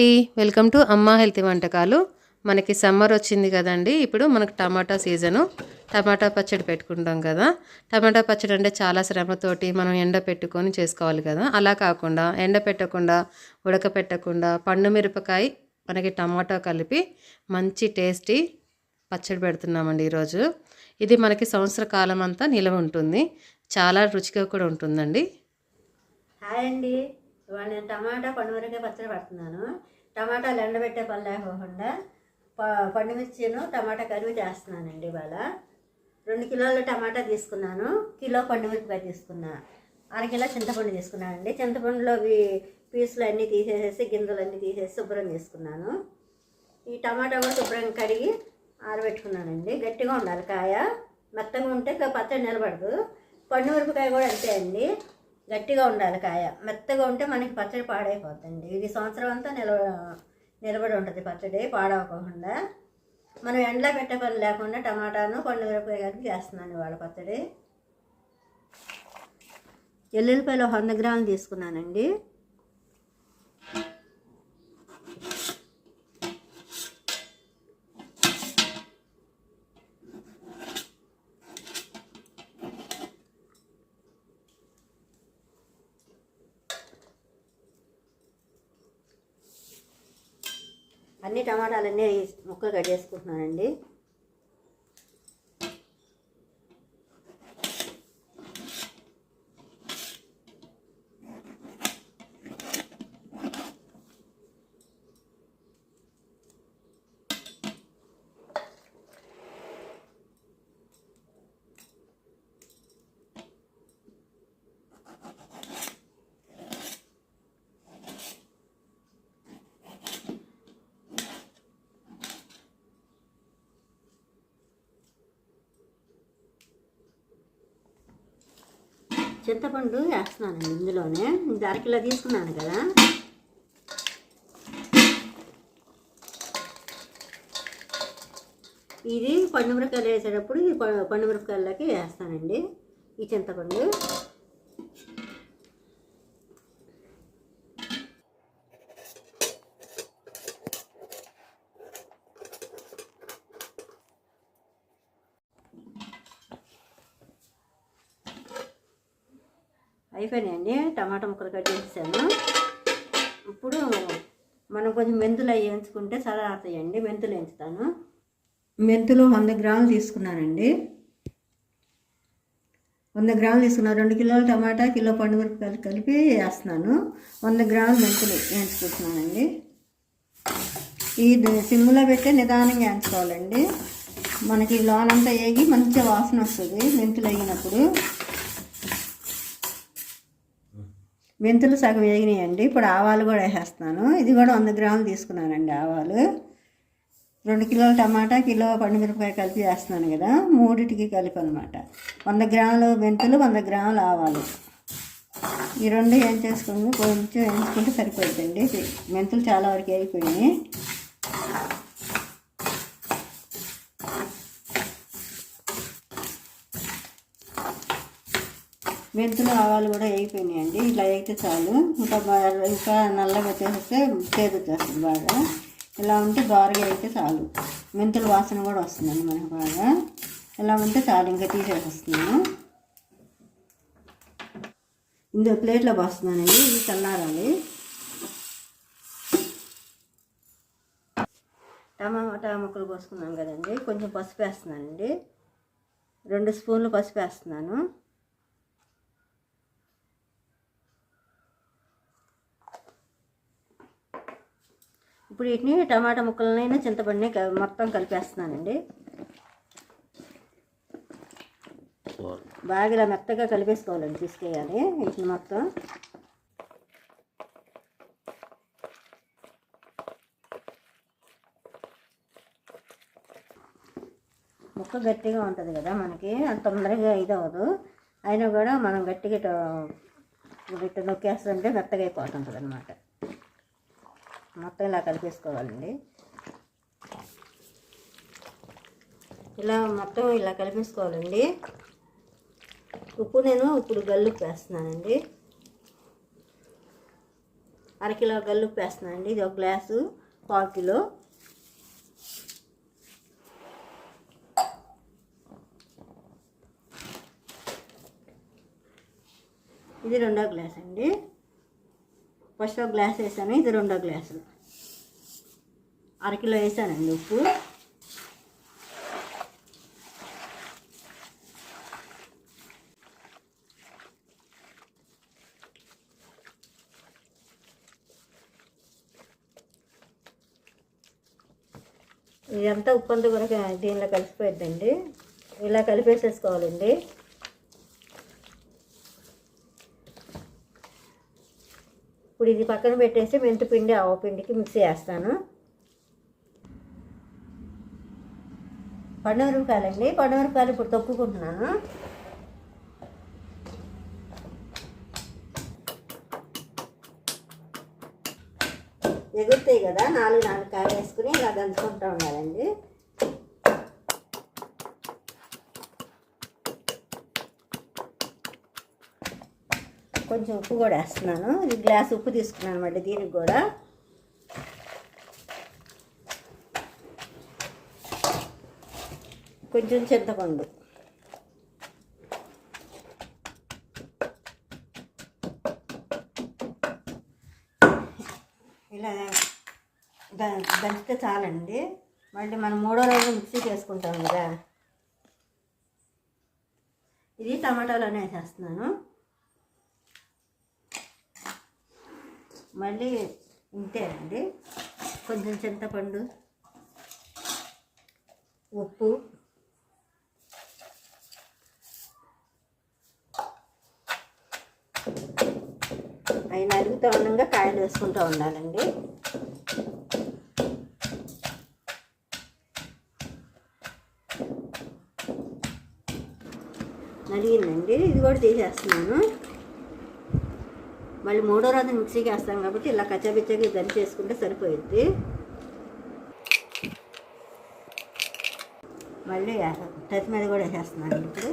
అండి. Welcome to అమ్మ healthy వంటకాలు. మనకి సమ్మర్ వచ్చింది కదండి. ఇప్పుడు మనకు టమాటా సీజను. టమాటా పచ్చడి పెట్టుకుంటాం కదా. టమాటా పచ్చడి అంటే చాలా శ్రమతోటి మనం ఎండ పెట్టుకొని చేసుకోవాలి కదా. అలా కాకుండా ఎండ పెట్టకుండా ఉడకపెట్టకుండా పండు మిరపకాయ మనకి టమాటా కలిపి మంచి టేస్టీ పచ్చడి పెడుతున్నామండి ఈరోజు. ఇది మనకి సంవత్సర కాలం అంతా నిలవ ఉంటుంది. చాలా రుచిగా కూడా ఉంటుందండి. హాయ్ అండి. ఇవాళ నేను టమాటా పండుమిరకాయ పచ్చడి పెడుతున్నాను. టమాటాలు ఎండబెట్టే పని లేకోకుండా ప- పండుమిర్చిను టమాటా కరివి చేస్తున్నానండి ఇవాళ. రెండు కిలోల టమాటా తీసుకున్నాను. కిలో పండుమిరపకాయ తీసుకున్నా. అరకిలో చింతపండు తీసుకున్నానండి. చింతపండులో పీసులు అన్నీ తీసేసేసి గింజలు అన్నీ తీసేసి శుభ్రం చేసుకున్నాను. ఈ టమాటా కూడా శుభ్రంగా కడిగి ఆరబెట్టుకున్నానండి. గట్టిగా ఉండాలి కాయ. మెత్తగా ఉంటే పచ్చడి నిలబడదు. పండుమిరపకాయ కూడా అంతే అండి. గట్టిగా ఉండాలి కాయ. మెత్తగా ఉంటే మనకి పచ్చడి పాడైపోతుంది ఇది సంవత్సరం అంతా నిలవ నిలబడి ఉంటుంది పచ్చడి పాడవకుండా. మనం ఎండలో పెట్టే పని లేకుండా టమాటాను పండు కలిపి చేస్తున్నాను ఇవాళ పచ్చడి. ఎల్లుల్లిపాయలు వంద గ్రాములు తీసుకున్నానండి. అన్ని టమాటాలన్నీ ముక్కలు కట్ చేసుకుంటున్నానండి. చింతపండు వేస్తున్నానండి ఇందులోనే. ఇది అరకిలో తీసుకున్నాను కదా. ఇది పండుమిరపకాయలు వేసేటప్పుడు ఈ పండుమిరపకాయలకి వేస్తానండి ఈ చింతపండు. అయిపోయినాయండి. టమాటా ముక్కలు కట్ చేసాను ఇప్పుడు మనం కొంచెం మెంతులు అవి వేయించుకుంటే సరాతాయండి మెంతులు వేయించుతాను. మెంతులు వంద గ్రాములు తీసుకున్నానండి. వంద గ్రాములు తీసుకున్నాను. రెండు కిలోల టమాటా కిలో పండు కలిపి వేస్తున్నాను. వంద గ్రాములు మెంతులు వేయించుకుంటున్నానండి. ఈ సిమ్లో పెట్టి నిదానంగా వేయించుకోవాలండి. మనకి లోనంతా వేగి మంచిగా వాసన వస్తుంది మెంతులు వేగినప్పుడు. మెంతులు సగం వేగినాయండి. ఇప్పుడు ఆవాలు కూడా వేసేస్తున్నాను. ఇది కూడా వంద గ్రాములు తీసుకున్నానండి ఆవాలు. రెండు కిలోల టమాటా కిలో పండుమిరపకాయ కలిపి వేస్తున్నాను కదా. మూడిటికి కలిపి అనమాట వంద గ్రాములు మెంతులు వంద గ్రాములు ఆవాలు. ఈ రెండు ఏం చేసుకుందో కొంచెం వేయించుకుంటే సరిపోతుందండి మెంతులు చాలా వరకు అయిపోయినాయి మెంతులు ఆవాలు కూడా వేగిపోయినాయండి. ఇలా వేగితే చాలు. ఇంకా ఇంకా నల్లగా వచ్చేస్తే చేదు వచ్చేస్తుంది బాగా. ఇలా ఉంటే దోరగా అయితే చాలు. మెంతుల వాసన కూడా వస్తుందండి మనకు బాగా. ఇలా ఉంటే చాలు. ఇంకా తీసేసేస్తున్నాను. ఇందులో ప్లేట్లో పోస్తున్నానండి. ఇది చల్లారాలి. టమాటా ముక్కలు పోసుకున్నాం కదండి. కొంచెం పసుపు వేస్తున్నానండి రెండు స్పూన్లు పసుపు వేస్తున్నాను ఇప్పుడు వీటిని టమాటా ముక్కలనైనా చింతపండుని మొత్తం కలిపేస్తున్నానండి. బాగా ఇలా మెత్తగా కలిపేసుకోవాలండి తీసుకెళ్ళాలి వీటిని మొత్తం. ముక్క గట్టిగా ఉంటుంది కదా మనకి అంత తొందరగా ఇది అవ్వదు అయినా కూడా మనం గట్టిగా ఇటు ఇటు నొక్కేస్తుంటే మెత్తగా అయిపోతుంటుంది అనమాట మొత్తం ఇలా కలిపేసుకోవాలండి. ఇలా మొత్తం ఇలా కలిపేసుకోవాలండి. ఉప్పు నేను ఇప్పుడు గల్లుప్పు వేస్తున్నానండి. అరకిలో గల్లుప్పు వేస్తున్నాను అండి ఇది ఒక గ్లాసు పావు కిలో. ఇది రెండో గ్లాస్ అండి ఫస్ట్ ఒక గ్లాస్ వేసాను ఇది రెండో గ్లాసులు అరకిలో వేసానండి ఉప్పు. ఇదంతా ఉప్పు అంతా కూడా దీనిలో కలిసిపోయిద్దండి. ఇలా కలిపేసేసుకోవాలండి. ఇప్పుడు ఇది పక్కన పెట్టేసి మెంతిపిండి ఆవపిండికి మిక్స్ చేస్తాను. పండుమిరపకాయలండి పండుమిరపకాయలు ఇప్పుడు తొక్కుకుంటున్నాను. ఎగురుతాయి కదా నాలుగు నాలుగు కాయలు వేసుకుని ఇలా దంచుకుంటూ ఉండాలండి. కొంచెం ఉప్పు కూడా వేస్తున్నాను. ఇది గ్లాస్ ఉప్పు తీసుకున్నాను అనమాట దీనికి కూడా. కొంచెం చింతపండు. ఇలా ద- దంచితే చాలండి. మళ్ళీ మనం మూడో రోజు మిక్సీకి వేసుకుంటాం కదా. ఇది టమాటాలోనే వేసేస్తున్నాను. మళ్ళీ ఇంతేనండి. కొంచెం చింతపండు ఉప్పు అవి నలుగుతూ ఉండగా కాయలు వేసుకుంటూ ఉండాలండి. నలిగిందండి. ఇది కూడా తీసేస్తున్నాను. మళ్ళీ మూడో రోజు మిక్సీకి వేస్తాం కాబట్టి ఇలా కచ్చాబిచ్చగా దంచి చేసుకుంటే సరిపోయిద్ది. మళ్ళీ టచ్ మీద కూడా వేసేస్తున్నాను ఇప్పుడు.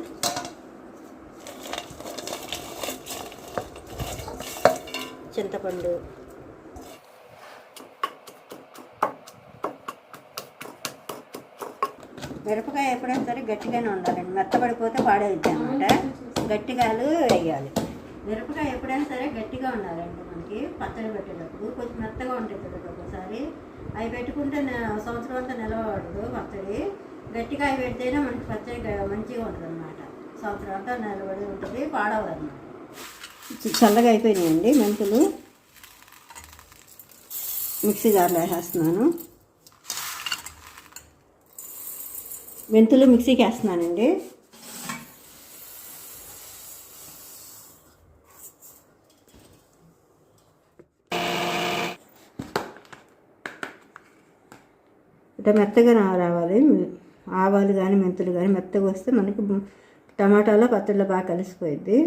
చింతపండు. మిరపకాయ ఎప్పుడైనా సరే గట్టిగానే ఉండాలండి. మెత్తపడిపోతే పాడైద్ది అనమాట గట్టిగాలు వేయాలి. మిరపకాయ ఎప్పుడైనా సరే గట్టిగా ఉండాలండి మనకి పచ్చడి పెట్టేటప్పుడు. కొంచెం మెత్తగా ఉంటుంది కదా ఒక్కోసారి. అవి పెట్టుకుంటే సంవత్సరం అంతా నిలవడదు పచ్చడి. గట్టిగా అవి పెడితేనే మనకి పచ్చడి మంచిగా ఉంటుంది అనమాట సంవత్సరం అంతా నిలబడి ఉంటుంది పాడవదు అనమాట చల్లగా అయిపోయినాయండి మెంతులు. మిక్సీ జార్లో వేసేస్తున్నాను. మెంతులు మిక్సీకి వేస్తున్నానండి. ఇట్లా మెత్తగా రావాలి. ఆవాలు కానీ మెంతులు కానీ మెత్తగా వస్తే మనకి టమాటాలో పచ్చడిలో బాగా కలిసిపోయింది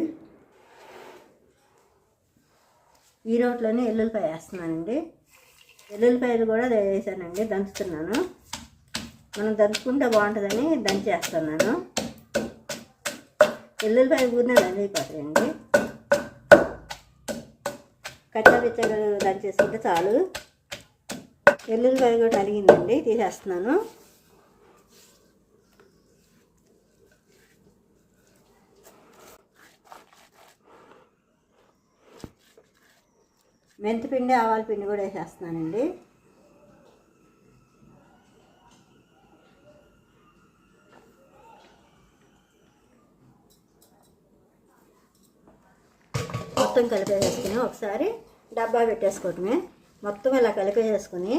ఈ రోట్లోనే ఎల్లుల్లిపాయ వేస్తున్నానండి. ఎల్లుల్లిపాయలు కూడా వేసానండి దంచుతున్నాను. మనం దంచుకుంటే బాగుంటుందని దంచేస్తున్నాను. ఎల్లుల్లిపాయ ఊరినే దంచైపోతాయండి కచ్చాపిచ్చగా దంచేసుకుంటే చాలు. ఎల్లుల్లిపాయ కూడా అరిగిందండి తీసేస్తున్నాను. మెంతిపిండి ఆవాల పిండి కూడా వేసేస్తున్నానండి. మొత్తం కలిపేసేసుకుని ఒకసారి డబ్బా పెట్టేసుకోవటమే. మొత్తం ఇలా కలిపేసేసుకుని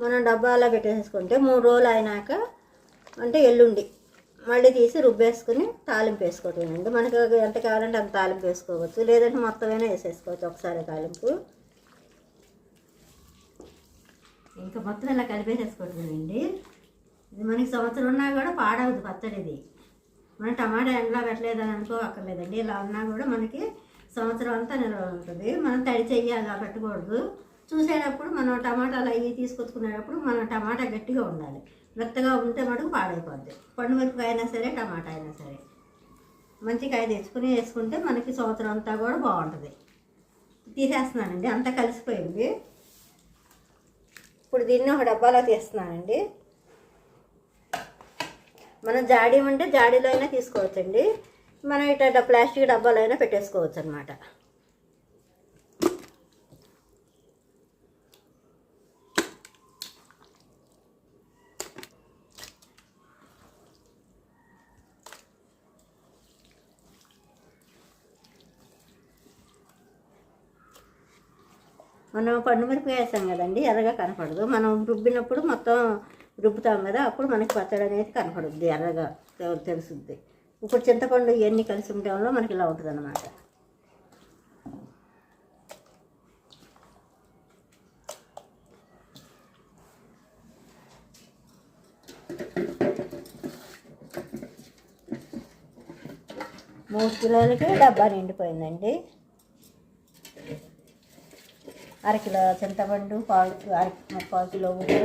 మనం డబ్బాలో పెట్టేసుకుంటే మూడు రోజులు అయినాక అంటే ఎల్లుండి. మళ్ళీ తీసి రుబ్బేసుకుని తాలింపు వేసుకోవటమేనండి. మనకి ఎంత కావాలంటే అంత తాలింపు వేసుకోవచ్చు. లేదంటే మొత్తమైనా వేసేసుకోవచ్చు ఒకసారి తాలింపు. ఇంకా మొత్తం ఇలా కలిపేసేసుకోవటమేనండి. ఇది మనకి సంవత్సరం ఉన్నా కూడా పాడవద్దు పచ్చడి ఇది. మనం టమాటా ఎండలో పెట్టలేదని అనుకో అక్కర్లేదండి ఇలా ఉన్నా కూడా మనకి సంవత్సరం అంతా నిల్వ ఉంటుంది. మనం తడి చెయ్యి అలా పెట్టకూడదు. చూసేటప్పుడు మనం టమాటాలు అవి తీసుకొచ్చుకునేటప్పుడు మన టమాటా గట్టిగా ఉండాలి. మెత్తగా ఉంటే మటుకు పాడైపోద్ది. పండు అయినా సరే టమాటా అయినా సరే. మంచి కాయ తెచ్చుకుని వేసుకుంటే మనకి సంవత్సరం అంతా కూడా బాగుంటుంది. తీసేస్తున్నానండి. అంతా కలిసిపోయింది. ఇప్పుడు దీన్ని ఒక డబ్బాలో తీస్తున్నానండి. మనం జాడీ ఉంటే జాడీలో అయినా తీసుకోవచ్చండి. మనం ఇట్లా ప్లాస్టిక్ డబ్బాలో అయినా పెట్టేసుకోవచ్చు అనమాట మనం పండు మిరపకాయ వేసాం కదండి ఎర్రగా కనపడదు. మనం రుబ్బినప్పుడు మొత్తం రుబ్బుతాం కదా అప్పుడు మనకి పచ్చడి అనేది కనపడుద్ది ఎర్రగా తెలుస్తుంది తెలుసుద్ది. ఇప్పుడు చింతపండు ఇవన్నీ కలిసి ఉండడంలో మనకి ఇలా ఉంటుంది అనమాట మూడు కిలోలకి డబ్బా నిండిపోయిందండి. అరకిలో చింతపండు పావు అర పావు కిలో ఉప్పు.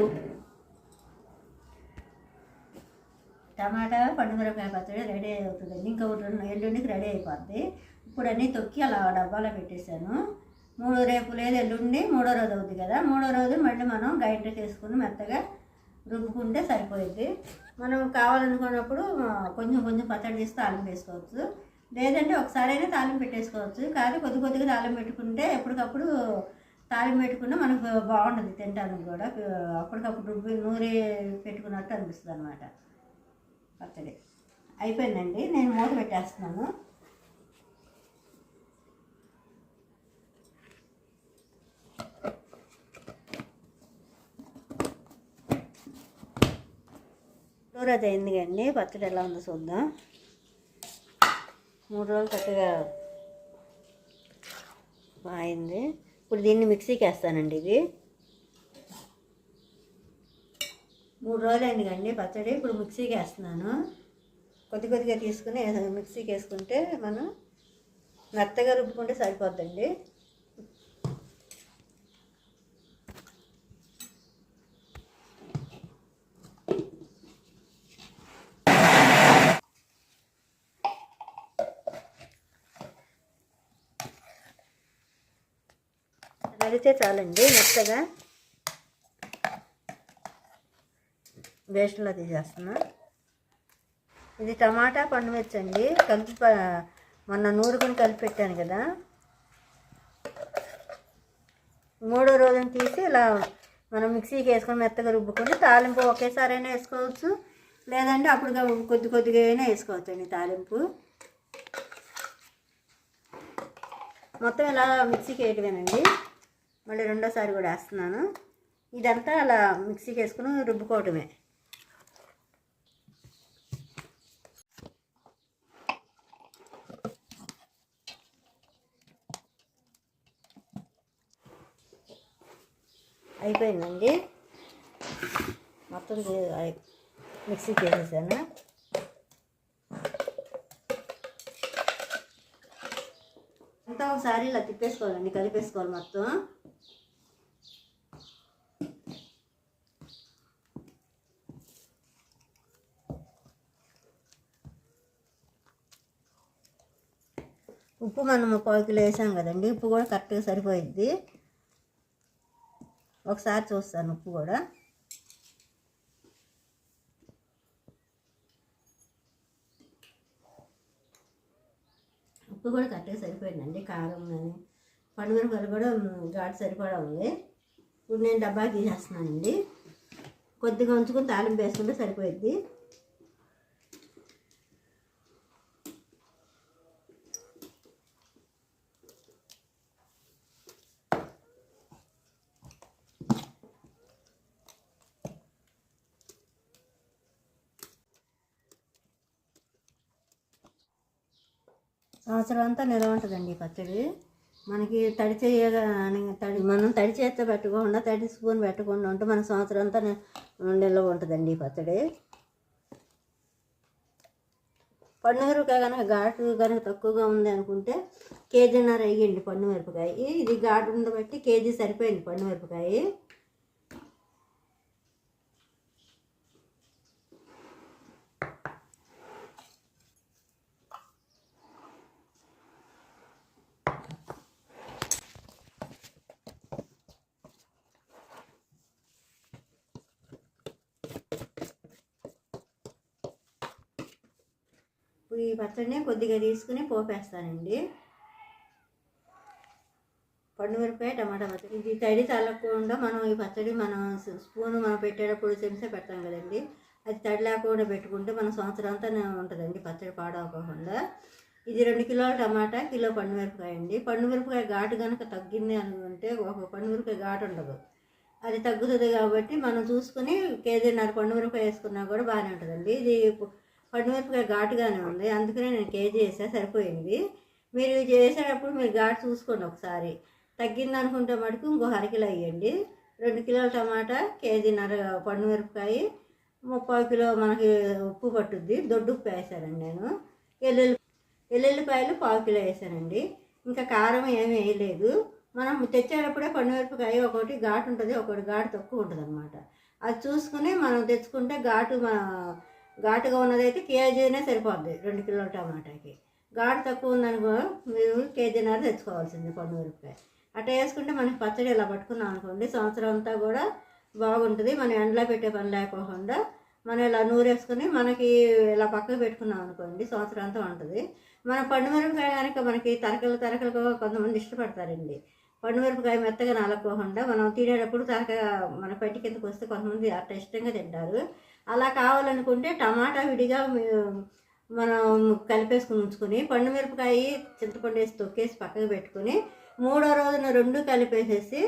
టమాటా పండుమిరపకాయ పచ్చడి రెడీ అవుతుందండి. ఇంకా ఒకటి ఎల్లుండికి రెడీ అయిపోద్ది. ఇప్పుడు అన్నీ తొక్కి అలా డబ్బాలో పెట్టేశాను. మూడో రేపు లేదు ఎల్లుండి మూడో రోజు అవుతుంది కదా. మూడో రోజు మళ్ళీ మనం గ్రైండర్కి వేసుకుని మెత్తగా రుబ్బుకుంటే సరిపోయింది మనం కావాలనుకున్నప్పుడు కొంచెం కొంచెం పచ్చడి తీసి తాళం వేసుకోవచ్చు. లేదంటే ఒకసారైనా తాలింపు పెట్టేసుకోవచ్చు. కానీ కొద్ది కొద్దిగా తాళం పెట్టుకుంటే ఎప్పటికప్పుడు తాళి పెట్టుకున్న మనకు బాగుంటుంది తినడానికి కూడా. అప్పటికప్పుడు రుబ్బి నూరి పెట్టుకున్నట్టు అనిపిస్తుంది అనమాట పచ్చడి. అయిపోయిందండి. నేను మూత పెట్టేస్తున్నాను. మూడు అది అయింది కండి పచ్చడి ఎలా ఉందో చూద్దాం. మూడు రోజులు చక్కగా అయింది ఇప్పుడు దీన్ని మిక్సీకి వేస్తానండి ఇది. మూడు రోజులు అయింది కండి పచ్చడి. ఇప్పుడు మిక్సీకి వేస్తున్నాను కొద్ది కొద్దిగా తీసుకుని మిక్సీకి వేసుకుంటే మనం మెత్తగా రుబ్బుకుంటే సరిపోద్దండి. నడితే చాలండి మెత్తగా. బేషన్లో తీసేస్తున్నా. ఇది టమాటా పండుమిర్చి అండి కలిపి మొన్న నూరుకొని కలిపి పెట్టాను కదా. మూడో రోజున తీసి ఇలా మనం మిక్సీకి వేసుకొని మెత్తగా రుబ్బుకొని తాలింపు ఒకేసారైనా వేసుకోవచ్చు. లేదంటే అప్పుడు కొద్ది కొద్దిగా అయినా వేసుకోవచ్చు అండి తాలింపు. మొత్తం ఇలా మిక్సీకి వేయటమేనండి. మళ్ళీ రెండోసారి కూడా వేస్తున్నాను. ఇదంతా అలా మిక్సీకి వేసుకుని రుబ్బుకోవటమే. అయిపోయిందండి. మొత్తం చే- మిక్సీకి వేసేసాను అంతా ఒకసారి ఇలా తిప్పేసుకోవాలండి కలిపేసుకోవాలి మొత్తం. ఉప్పు మనం పావు కిలో వేసాం కదండి ఉప్పు కూడా కరెక్ట్గా సరిపోయిద్ది ఒకసారి చూస్తాను ఉప్పు కూడా. ఉప్పు కూడా కరెక్ట్గా సరిపోయిందండి కారం కానీ పండుమిరపకాయలు కూడా ఘాటు సరిపడా ఉంది. ఇప్పుడు నేను డబ్బా తీసేస్తున్నానండి. కొద్దిగా ఉంచుకొని తాలింపు వేసుకుంటే సరిపోయిద్ది. సంవత్సరం అంతా నిల్వ ఉంటుందండి ఈ పచ్చడి. మనకి తడి చేయగా తడి మనం తడి చేస్తే పెట్టకుండా తడి స్పూన్ పెట్టకుండా ఉంటే మన సంవత్సరం అంతా నిల్వ ఉంటుందండి ఈ పచ్చడి. పండుమిరపకాయ కనుక ఘాటు కనుక తక్కువగా ఉంది అనుకుంటే కేజీన్నర వేయండి పండుమిరపకాయ ఇది ఘాటు ఉండబట్టి కేజీ సరిపోయింది పండు ఈ పచ్చడిని కొద్దిగా తీసుకుని పోపేస్తానండి. పండు మిరపకాయ టమాటా పచ్చడి. ఇది తడి తగలకుండా మనం ఈ పచ్చడి మనం స్పూన్ మనం పెట్టేటప్పుడు చెంచా పెడతాం కదండి. అది తడి లేకుండా పెట్టుకుంటే మన సంవత్సరం అంతా ఉంటుందండి పచ్చడి పాడవకుండా. ఇది రెండు కిలోల టమాటా కిలో పండు మిరపకాయ అండి. పండు మిరపకాయ ఘాటు కనుక తగ్గింది అనుకుంటే ఒక పండు మిరపకాయ ఘాటు ఉండదు. అది తగ్గుతుంది కాబట్టి మనం చూసుకుని కేజీన్నర పండుమిరపకాయ వేసుకున్నా కూడా బాగానే ఉంటుందండి. ఇది పండు మిరపకాయ ఘాటుగానే ఉంది. అందుకనే నేను కేజీ వేసా సరిపోయింది. మీరు ఇది చేసేటప్పుడు మీరు ఘాటు చూసుకోండి ఒకసారి. తగ్గింది అనుకుంటే మటుకు ఇంకో అరకిలో వేయండి. రెండు కిలోల టమాటా కేజీన్నర పండు మిరపకాయ ముప్పై కిలో మనకి ఉప్పు పట్టుద్ది. దొడ్డు ఉప్పు వేసానండి నేను. ఎల్లుల్లి ఎల్లుల్లిపాయలు పావు కిలో వేసానండి. ఇంకా కారం ఏమీ వేయలేదు. మనం తెచ్చేటప్పుడే పండుమిరపకాయ ఒకటి ఘాటు ఉంటుంది ఒకటి ఘాటు తక్కువ ఉంటుంది అనమాట అది చూసుకుని మనం తెచ్చుకుంటే ఘాటు మన ఘాటుగా ఉన్నదైతే కేజీనే సరిపోద్ది రెండు కిలోల టమాటాకి. ఘాటు తక్కువ ఉందనుకో మీరు కేజీన్నర తెచ్చుకోవాల్సింది పండుమిరపకాయ అట్లా వేసుకుంటే మనకి పచ్చడి ఇలా పట్టుకున్నాం అనుకోండి సంవత్సరం అంతా కూడా బాగుంటుంది. మనం ఎండలో పెట్టే పని లేకోకుండా మనం ఇలా నూరేసుకుని మనకి ఇలా పక్కకు పెట్టుకున్నాం అనుకోండి సంవత్సరం అంతా ఉంటుంది. మన పండు మిరపకాయ కనుక మనకి తరకలు తరకలు కొంతమంది ఇష్టపడతారండి. పండు మిరపకాయ మెత్తగా నలకోకుండా మనం తినేటప్పుడు తరక మన పెట్టి కిందకు వస్తే కొంతమంది అట్లా ఇష్టంగా తింటారు. అలా కావాలనుకుంటే టమాటా విడిగా మనం కలిపేసుకుని ఉంచుకొని పండు మిరపకాయ చింతపండు వేసి తొక్కేసి పక్కకు పెట్టుకుని మూడో రోజున రెండు కలిపేసేసి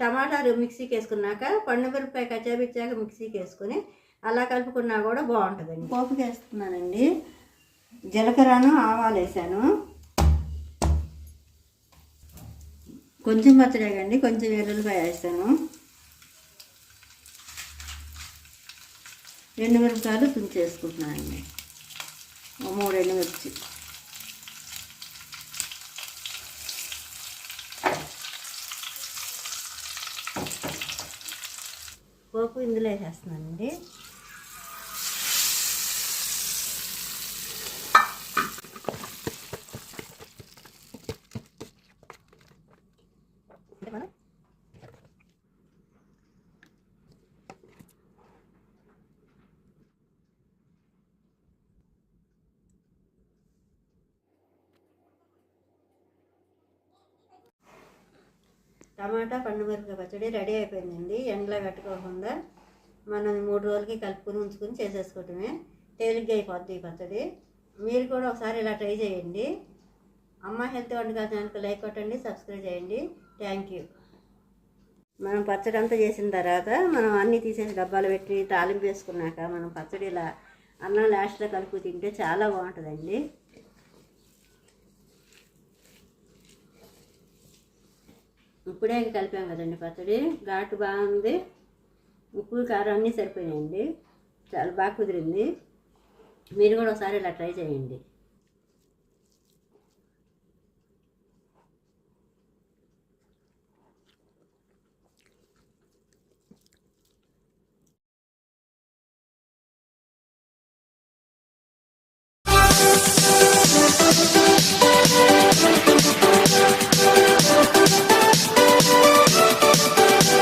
టమాటా మిక్సీకి వేసుకున్నాక పండు మిరపకాయ కచ్చాపిచ్చాక మిక్సీకి వేసుకుని అలా కలుపుకున్నా కూడా బాగుంటుందండి. పోపు వేస్తున్నానండి. జీలకర్రను ఆవాలు వేసాను. కొంచెం పచ్చడేగండి కొంచెం వెల్లుల్లిపాయ వేస్తాను. రెండు మిరపకాయలు తుంచేసుకుంటున్నానండి ఓ మూడు ఎండు మిర్చి పోపు ఇందులో వేసేస్తున్నానండి అంటే మనం టమాటా పండుమిరపకాయ పచ్చడి రెడీ అయిపోయిందండి. ఎండలో పెట్టుకోకుండా మనం మూడు రోజులకి కలుపుకొని ఉంచుకొని చేసేసుకోవటమే. తేలిగ్గా అయిపోద్ది ఈ పచ్చడి. మీరు కూడా ఒకసారి ఇలా ట్రై చేయండి. అమ్మ హెల్త్ వంటకాల ఛానల్కి లైక్ కొట్టండి సబ్స్క్రైబ్ చేయండి. Thank you. మనం పచ్చడి అంతా చేసిన తర్వాత మనం అన్నీ తీసేసి డబ్బాలు పెట్టి తాలింపు వేసుకున్నాక మనం పచ్చడి ఇలా అన్నం లాస్ట్లో కలుపు తింటే చాలా బాగుంటుందండి. ఇప్పుడే కలిపాం కదండి పచ్చడి. ఘాటు బాగుంది. ఉప్పు కారం అన్నీ సరిపోయాయండి చాలా బాగా కుదిరింది. మీరు కూడా ఒకసారి ఇలా ట్రై చేయండి.